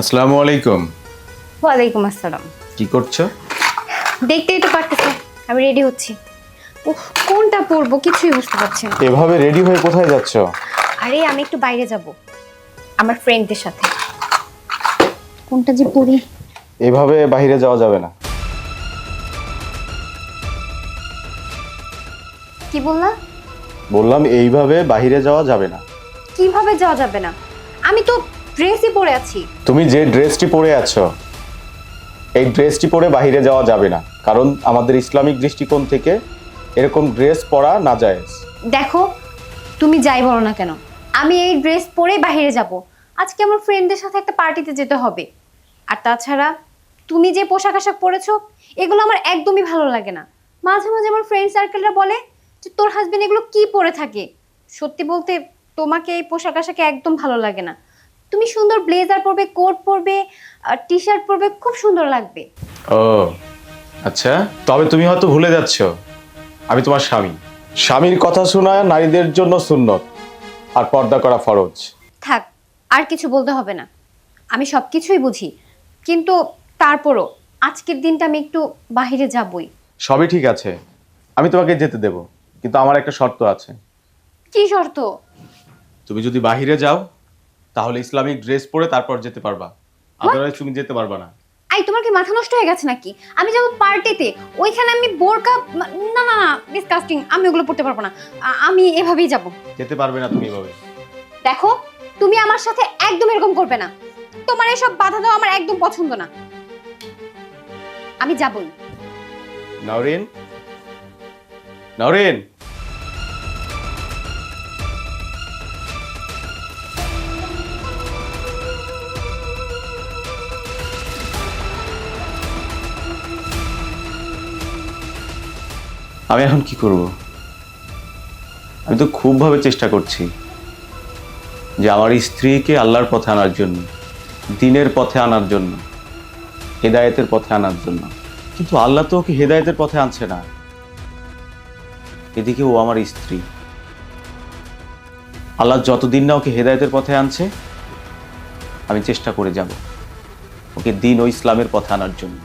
আসসালামু আলাইকুম। ওয়ালাইকুম আসসালাম। কি করছ? দেখতেই তো পারতেছো আমি রেডি হচ্ছি। উফ কোনটা পরবো কিছুই বুঝতে পারছি না। এভাবে রেডি হয়ে কোথায় যাচ্ছ? আরে আমি একটু বাইরে যাব আমার ফ্রেন্ডদের সাথে। কোনটা যে পরি? এভাবে বাইরে যাওয়া যাবে না। কি বললা? বললাম এইভাবে বাইরে যাওয়া যাবে না। কীভাবে যাওয়া যাবে না? আমি তো ড্রেসই পরে আছি। তুমি যে ড্রেসটি পরে আছো এই ড্রেসটি পরে বাইরে যাওয়া যাবে না কারণ আমাদের ইসলামিক দৃষ্টিকোণ থেকে এরকম ড্রেস পরা না যায়। দেখো তুমি যাই বলো না কেন আমি এই ড্রেস পরে বাইরে যাব। আজকে আমার ফ্রেন্ডদের সাথে একটা পার্টিতে যেতে হবে। আর তাছাড়া তুমি যে পোশাক আশাক পরেছো এগুলো আমার একদমই ভালো লাগে না। মাঝে মাঝে আমার ফ্রেন্ড সার্কেলরা বলে যে তোর হাজবেন্ড এগুলো কি পরে থাকে? সত্যি বলতে তোমাকে এই পোশাক আশাকে একদম ভালো লাগে না। তুমি সুন্দর ব্লেজার পরবে কোট পরবে টি শার্ট পরবে খুব সুন্দর লাগবে। ও আচ্ছা তবে তুমি হয়তো ভুলে যাচ্ছ আমি তোমার স্বামী। স্বামীর কথা শোনা নারীদের জন্য সুন্নত আর পর্দা করা ফরজ। থাক আর কিছু বলতে হবে না। আমি সব কিছুই বুঝি কিন্তু তারপরও আজকের দিনটা আমি একটু বাইরে যাবই। সবই ঠিক আছে আমি তোমাকে যেতে দেব কিন্তু আমার একটা শর্ত আছে। কি শর্ত? তুমি যদি বাহিরে যাও তাহলে ইসলামিক ড্রেস পরে তারপর যেতে পারবা। আদারওয়াইজ তুমি যেতে পারবা না। আই তোমার কি মাথা নষ্ট হয়ে গেছে নাকি? আমি যাব পার্টিতে। ওইখানে আমি বোরকা না না না ডিসকাস্টিং আমি ওগুলো পড়তে পারব না। আ- আমি এভাবেই যাব। যেতে পারবে না তুমি এভাবে। দেখো তুমি আমার সাথে একদম এরকম করবে না। তোমার এসব বাধা দেওয়া আমার একদম পছন্দ না। আমি যাবই। নওরিন নওরিন আমি এখন কি করব? আমি তো খুবভাবে চেষ্টা করছি যে আমার স্ত্রীকে আল্লাহর পথে আনার জন্য, দিনের পথে আনার জন্য, হেদায়েতের পথে আনার জন্য। কিন্তু আল্লাহ তো ওকে হেদায়েতের পথে আনছে না। এদিকে ও আমার স্ত্রী। আল্লাহ যতদিন না ওকে হেদায়েতের পথে আনছে, আমি চেষ্টা করে যাব ওকে দিন ও ইসলামের পথে আনার জন্য।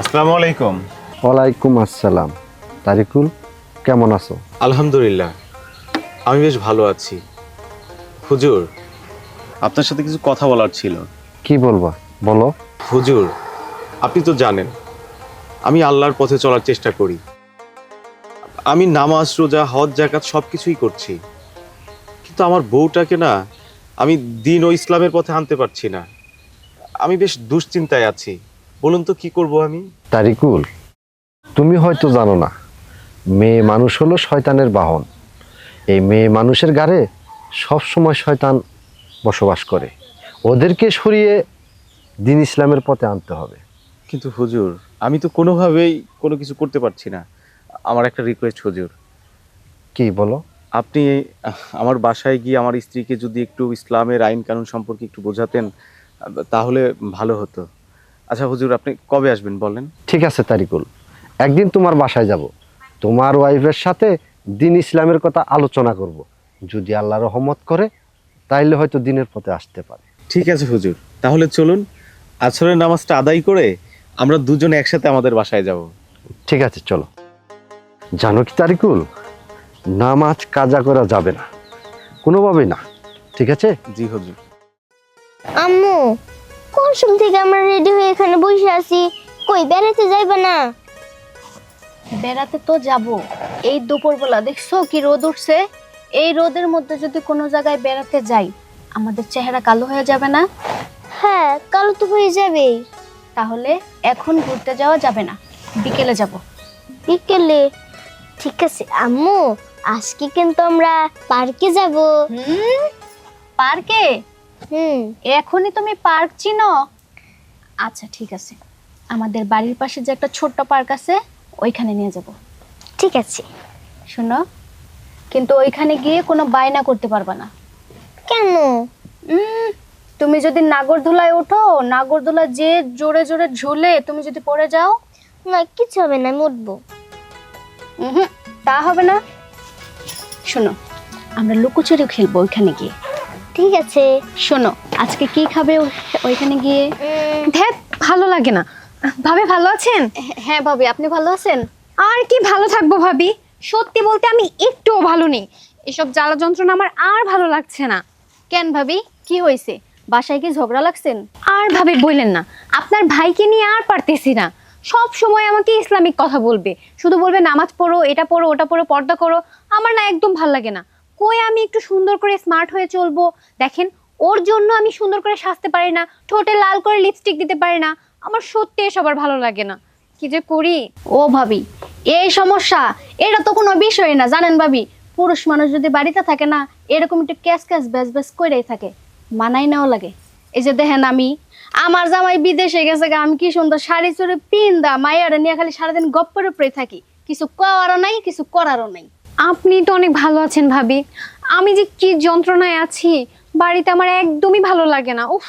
আসসালামু আলাইকুম। ওয়ালাইকুম আসসালাম। তারিকুল কেমন আছো? আলহামদুলিল্লাহ আমি বেশ ভালো আছি। হুজুর আপনার সাথে কিছু কথা বলার ছিল। কি বলবা? বলো। হুজুর আপনি তো জানেন আমি আল্লাহর পথে চলার চেষ্টা করি। আমি নামাজ রোজা হজ জাকাত সব কিছুই করছি। কিন্তু আমার বউটাকে না আমি দিন ও ইসলামের পথে আনতে পারছি না। আমি বেশ দুশ্চিন্তায় আছি। বলুন তো কি করব আমি? তারিকুল তুমি হয়তো জানো না মেয়ে মানুষ হলো শয়তানের বাহন। এই মেয়ে মানুষের গাড়ে সব সময় শয়তান বসবাস করে। ওদেরকে সরিয়ে দিন ইসলামের পথে আনতে হবে। কিন্তু হুজুর আমি তো কোনোভাবেই কোনো কিছু করতে পারছি না। আমার একটা রিকোয়েস্ট হুজুর। কি বলো? আপনি আমার বাসায় গিয়ে আমার স্ত্রীকে যদি একটু ইসলামের আইন কানুন সম্পর্কে একটু বোঝাতেন তাহলে ভালো হতো। আচ্ছা হুজুর আপনি কবে আসবেন বলেন? ঠিক আছে তারিকুল। একদিন তোমার বাসায় যাব। তোমার ওয়াইফের সাথে দিন ইসলামের কথা আলোচনা করব। যদি আল্লাহ রহমত করে তাইলে হয়তো দিনের পথে আসতে পারে। ঠিক আছে হুজুর। তাহলে চলুন আসরের নামাজটা আদায় করে আমরা দুজনে একসাথে আমাদের বাসায় যাব। ঠিক আছে চলো। জানো কি তারিকুল? নামাজ কাজা করা যাবে না। কোনোভাবেই না। ঠিক আছে? জি হুজুর। আম্মু কোন সময় থেকে আমরা রেডি হয়ে এখানে বসে আছি? কই বেড়াতে যাইবে না? বেড়াতে তো যাব। এই দুপুরবেলা দেখছ কি রোদ উঠছে? এই রোদের মধ্যে যদি কোনো জায়গায় বেড়াতে যাই আমাদের চেহারা কালো হয়ে যাবে না? হ্যাঁ কালো তো হয়ে যাবে তাহলে এখন ঘুরতে যাওয়া যাবে না। বিকেলে যাব। বিকেলে? ঠিক আছে আম্মু আজকে কিন্তু আমরা পার্কে যাব। পার্কে? হুম। এখনই তুমি পার্ক চিনো? আচ্ছা ঠিক আছে। আমাদের বাড়ির পাশে যে একটা ছোট্ট পার্ক আছে ওইখানে নিয়ে যাব। ঠিক আছে। শোনো কিন্তু ওইখানে গিয়ে কোনো বায়না করতে পারবা না। কেন? তুমি যদি নাগরদোলায় ওঠো নাগরদোলা যে জোরে জোরে ঝুলে তুমি যদি পড়ে যাও। না কিছু হবে না আমি উঠবো। তা হবে না। শোনো আমরা লুকোচুরি খেলব ওইখানে গিয়ে। ঠিক আছে। শোনো আজকে কি খাবে ওই- ওইখানে গিয়ে? ধ্যাত ভালো লাগে না। ভাবে ভালো আছেন? হ্যাঁ ভাবি আপনি ভালো আছেন? আর কি ভালো থাকব ভাবি? সত্যি বলতে আমি একটুও ভালো নেই। এসব জ্বালা যন্ত্রণা আমার আর ভালো লাগছে না। কেন ভাবি? কি হয়েছে? বাসায় কি ঝগড়া লাগছেন? আর ভাবি বললেন না আপনার ভাইকে নিয়ে আর পারতেছি না। সব সময় আমাকে ইসলামিক কথা বলবে। শুধু বলবে নামাজ পড়ো এটা পড়ো ওটা পড়ো পর্দা করো। আমার না একদম ভালো লাগে না। কই আমি একটু সুন্দর করে স্মার্ট হয়ে চলবো? দেখেন, ওর জন্য আমি সুন্দর করে সাজতে পারি না, ঠোঁটে লাল করে লিপস্টিক দিতে পারি না। আমার সত্যি সবার ভালো লাগে না। কি যে করি? ও ভাবি, এই সমস্যা, এটা তো কোনো বিষয় না, জানেন ভাবি? পুরুষ মানুষ যদি বাড়িতে থাকে না, এরকম একটু ক্যাশ ক্যাশ ব্যাস ব্যাস করেই থাকে মানাই নাও লাগে। এই যে দেখেন আমি, আমার জামাই বিদেশে গেছে আমি কি সুন্দর শাড়ি চড়ে পিন্দা মায়ের নিয়ে খালি সারাদিন গপ্পের উপরে থাকি। কিছু করারও নাই, কিছু করারও নাই। আপনি তো অনেক ভালো আছেন ভাবি। আমি যে কি যন্ত্রণায় আছি বাড়িতে আমার একদমই ভালো লাগে না উফ।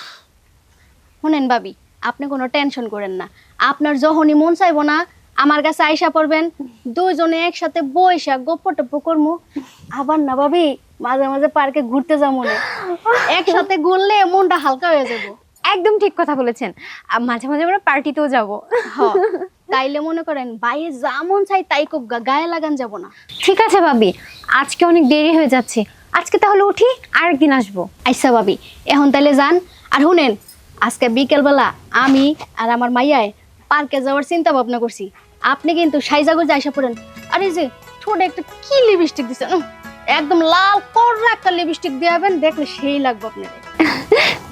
শোনেন ভাবি আপনি কোনো টেনশন করেন না। আপনার যখনই মন চাইব না আমার কাছে আইসা পড়বেন। দুজনে একসাথে বৈশা গপ্প টপ্প করমু। আবার না ভাবি মাঝে মাঝে পার্কে ঘুরতে যাব না। একসাথে ঘুরলে মনটা হালকা হয়ে যাব। একদম ঠিক কথা বলেছেন। মাঝে মাঝে আমরা পার্টিতেও যাব। হ। তাইলে মনে করেন বাইরে যা মন চাই তাই কোক গায়ে লাগান যাব না। ঠিক আছে ভাবি আজকে অনেক দেরি হয়ে যাচ্ছে। আজকে তাহলে উঠি আরেকদিন আসব। আইসা ভাবি এখন তাইলে যান। আর শুনেন আজকে বিকেলবেলা আমি আর আমার মাইয়ায় পার্কে যাওয়ার চিন্তা ভাবনা করছি। আপনি কিন্তু সাইজাগো আইসা পড়েন। আরে যে ঠোঁটে একটা কি লিপস্টিক দিচ্ছেন একদম লাল করলা একটা লিপস্টিক দিয়ে হবেন দেখলে সেই লাগবে আপনাদের।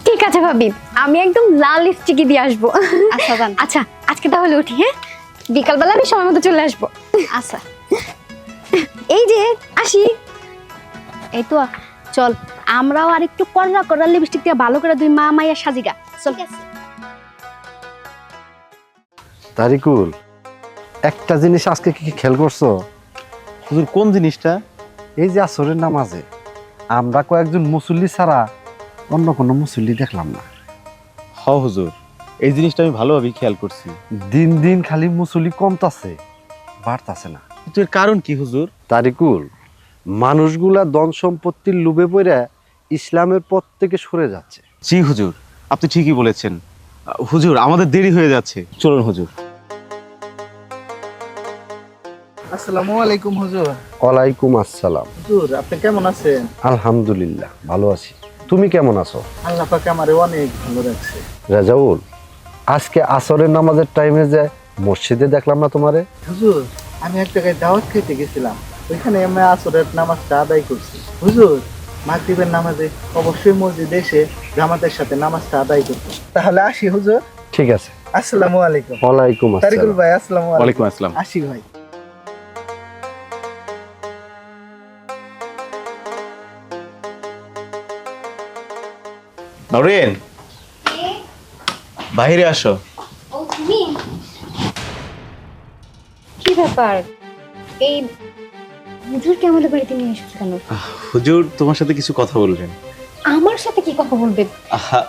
ঠিক আছে ভাবি আমি একদম লাল লিপস্টিকই দিয়ে আসব। আচ্ছা আচ্ছা আজকে তাহলে উঠি হ্যাঁ? বিকালবেলা আমি সময় মতো চলে আসব। আচ্ছা। এই যে আসি। এই তো চল। আমরাও আর একটু করলা করলা লিপস্টিক দিয়ে ভালো করে দুই মা মাইয়া সাজিগা। চল। তারিকুল একটা জিনিস আজকে কি কি খেয়াল করছ? হুজুর কোন জিনিসটা? এই যে আসরের নামাজে আমরা কয়েকজন মুসল্লি ছাড়া অন্য কোনো মুসল্লি দেখলাম না। হ হুজুর। এই জিনিসটা আমি ভালোভাবেই খেয়াল করছি। দিন দিন খালি মুসল্লি কমতাছে বাড়তাছে না। কিন্তু এর কারণ কি হুজুর? তারিকুল মানুষগুলা ধন সম্পত্তির লোভে পড়ে ইসলামের পথ থেকে সরে যাচ্ছে। জি হুজুর। আপনি ঠিকই বলেছেন। হুজুর আমাদের দেরি হয়ে যাচ্ছে। চলুন হুজুর। আসসালামু আলাইকুম হুজুর। ওয়ালাইকুম আসসালাম। হুজুর আপনি কেমন আছেন? আলহামদুলিল্লাহ ভালো আছি। তুমি কেমন আছো? আল্লাহ পাক আমারে অনেক ভালো রাখছে। রাজাউল আজকে আসরের নামাজের টাইমে যে মসজিদে দেখলাম না তোমারে? হুজুর আমি এক জায়গায় দাওয়াত খেতে গেছিলাম। ওইখানে আমি আসরের নামাজটা আদায় করছি। হুজুর মাগরিবের নামাজে অবশ্যই মসজিদে এসে জামাতের সাথে নামাজটা আদায় করতে তাহলে আসি হুজুর। ঠিক আছে। আসসালামু আলাইকুম। ওয়ালাইকুম তারিকুল আসসালাম ভাই আসসালামু আলাইকুম। আসসালাম। আসি ভাই। নরেন বাইরে আসো। কি ব্যাপার? এই হুজুরকে আমাদের বাড়িতে নিয়ে এসেছ কেন? হুজুর তোমার সাথে কিছু কথা বলবেন। আমার সাথে কি কথা বলবে? আহা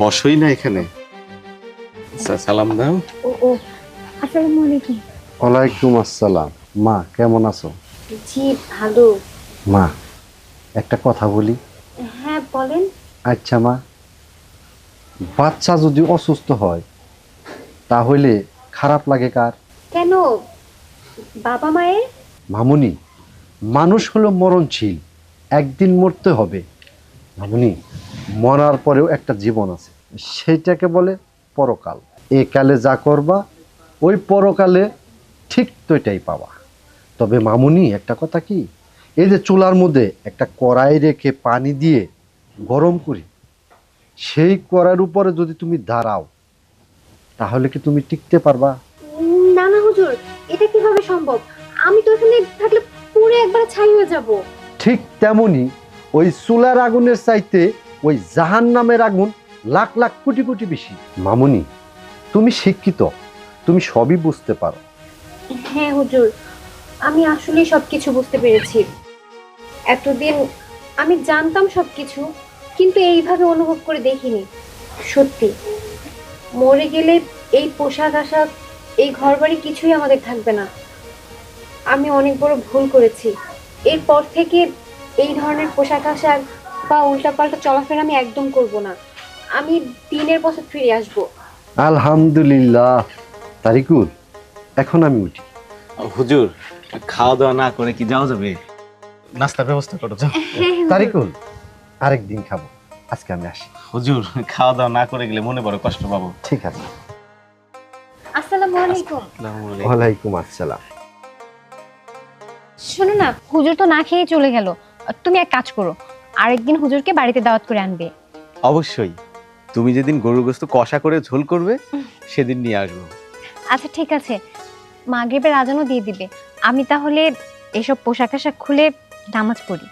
বসই না এখানে। সালাম দাও। ও ও আসসালামু আলাইকুম। ওয়ালাইকুম আসসালাম। মা কেমন আছো? জি ভালো। মা একটা কথা বলি। হ্যাঁ বলেন। আচ্ছা মা বাচ্চা যদি অসুস্থ হয় তাহলে খারাপ লাগে কার? কেন? বাবা মায়ের? মামুনি মানুষ হলো মরণশীল একদিন মরতে হবে। মামুনি মরার পরেও একটা জীবন আছে। সেইটাকে বলে পরকাল। এ কালে যা করবা ওই পরকালে ঠিক তো এটাই পাওয়া তবে মামুনি একটা কথা কি? এই যে চুলার মধ্যে একটা কড়াই রেখে পানি দিয়ে গরম করি সেই করার উপরে যদি তুমি দাঁড়াও তাহলে কি তুমি টিকতে পারবা? না না হুজুর এটা কীভাবে সম্ভব? আমি তো এখানে থাকলে পুরো একবার ছাই হয়ে যাব। ঠিক তেমনি ওই চুলার আগুনের চাইতে ওই জাহান নামের আগুন লাখ লাখ কোটি কোটি বেশি। মামুনি তুমি শিক্ষিত তুমি সবই বুঝতে পারো। হ্যাঁ হুজুর আমি আসলেই সবকিছু বুঝতে পেরেছি। এতদিন আমি জানতাম সবকিছু কিন্তু এইভাবে অনুভব করে দেখিনি। সত্যি মরে গেলে এই পোশাক আশাক এই ঘরবাড়ি কিছুই আমাদের থাকবে না। আমি অনেক বড় ভুল করেছি। এরপর থেকে এই ধরনের পোশাক আশাক বা উল্টাপাল্টা চলাফেরা আমি একদম করব না। আমি দিনের বছর ফিরে আসব। আলহামদুলিল্লাহ। তারিকুল এখন আমি উঠি। হুজুর খাওয়া দাওয়া না করে কি যাওয়া যাবে? নাস্তার ব্যবস্থা করো যাও। তারিকুল আরেক দিন খাব। আজকে আমি আসি। হুজুর খাওয়া দাওয়া না করে গেলে মনে বড় কষ্ট পাবো। ঠিক আছে। আসসালামু আলাইকুম। ওয়ালাইকুম আসসালাম। শোনো না হুজুর তো না খেয়ে চলে গেল। তুমি এক কাজ করো আরেকদিন হুজুরকে বাড়িতে দাওয়াত করে আনবে। অবশ্যই। তুমি যেদিন গরুর গোস্ত কষা করে ঝোল করবে সেদিন নিয়ে আসব। আচ্ছা ঠিক আছে। মাগরিবের আজানও দিয়ে দিবে। আমি তাহলে এসব পোশাক আশাক খুলে নামাজ পড়ি।